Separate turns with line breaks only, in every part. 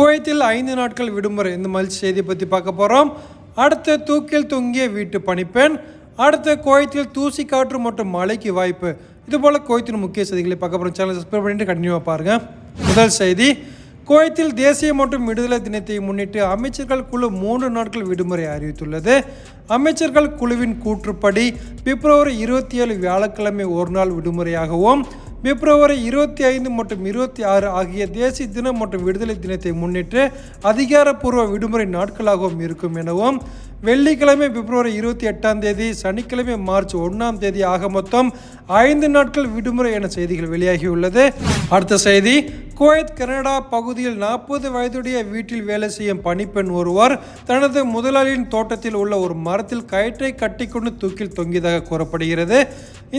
குவைத்தில் ஐந்து நாட்கள் விடுமுறை இந்த மாதிரி செய்தியை பற்றி பார்க்க போகிறோம் அடுத்து தூக்கில் தொங்கிய வீட்டு பணிப்பெண் அடுத்து குவைத்தில் தூசி காற்று மற்றும் மழைக்கு வாய்ப்பு. இது போல் குவைத்தின் முக்கிய செய்திகளை பார்க்க போகிறோம் சேனல் சப்ஸ்கிரைப் பண்ணிட்டு கண்டினியூவாக பாருங்கள் முதல் செய்தி குவைத்தில் தேசிய மற்றும் விடுதலை தினத்தை முன்னிட்டு அமைச்சர்கள் குழு மூன்று நாட்கள் விடுமுறை அறிவித்துள்ளது. அமைச்சர்கள் குழுவின் கூற்றுப்படி பிப்ரவரி இருபத்தி ஏழு வியாழக்கிழமை ஒரு நாள் விடுமுறையாகவும் பிப்ரவரி இருபத்தி ஐந்து மற்றும் இருபத்தி ஆறு ஆகிய தேசிய தினம் மற்றும் விடுதலை தினத்தை முன்னிட்டு அதிகாரப்பூர்வ விடுமுறை நாட்களாகவும் இருக்கும் எனவும் வெள்ளிக்கிழமை பிப்ரவரி இருபத்தி எட்டாம் தேதி சனிக்கிழமை மார்ச் ஒன்றாம் தேதி ஆக மொத்தம் ஐந்து நாட்கள் விடுமுறை என செய்திகள் வெளியாகியுள்ளது. அடுத்த செய்தி குவைத் கனடா பகுதியில் நாற்பது வயதுடைய வீட்டில் வேலை செய்யும் பணிப்பெண் ஒருவர் தனது முதலாளியின் தோட்டத்தில் உள்ள ஒரு மரத்தில் கயிற்றை கட்டிக்கொண்டு தூக்கில் தொங்கியதாக கூறப்படுகிறது.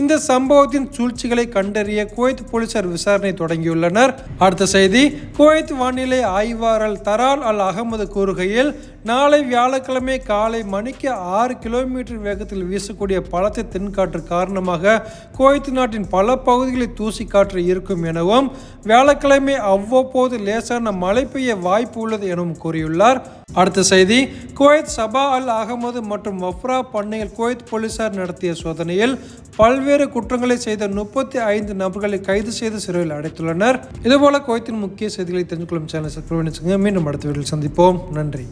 இந்த சம்பவத்தின் சூழ்ச்சிகளை கண்டறிய குவைத் போலீசார் விசாரணை தொடங்கியுள்ளனர். அடுத்த செய்தி குவைத் வானிலை ஆய்வாளர் தரால் அல் அகமது கூறுகையில் நாளை வியாழக்கிழமை காலை மணிக்கு ஆறு கிலோமீட்டர் வேகத்தில் வீசக்கூடிய பலத்த தென்காற்று காரணமாக குவைத் நாட்டின் பல பகுதிகளில் தூசி காற்று இருக்கும் எனவும் வியாழக்கிழமை அவ்வப்போது லேசான மழை பெய்ய வாய்ப்பு உள்ளது எனவும் கூறியுள்ளார். அடுத்த செய்தி குவைத் சபா அல் அகமது மற்றும் வஃப்ரா பண்ணையில் குவைத் போலீசார் நடத்திய சோதனையில் பல்வேறு குற்றங்களை செய்த முப்பத்தி ஐந்து நபர்களை கைது செய்து சிறையில் அடைத்துள்ளனர். இதுபோல குவைத்தின் முக்கிய செய்திகளை தெரிஞ்சுக்கொள்ளும் சேனல் சப்ஸ்கிரைப் மீண்டும் அடுத்த வீட்டில் சந்திப்போம். நன்றி.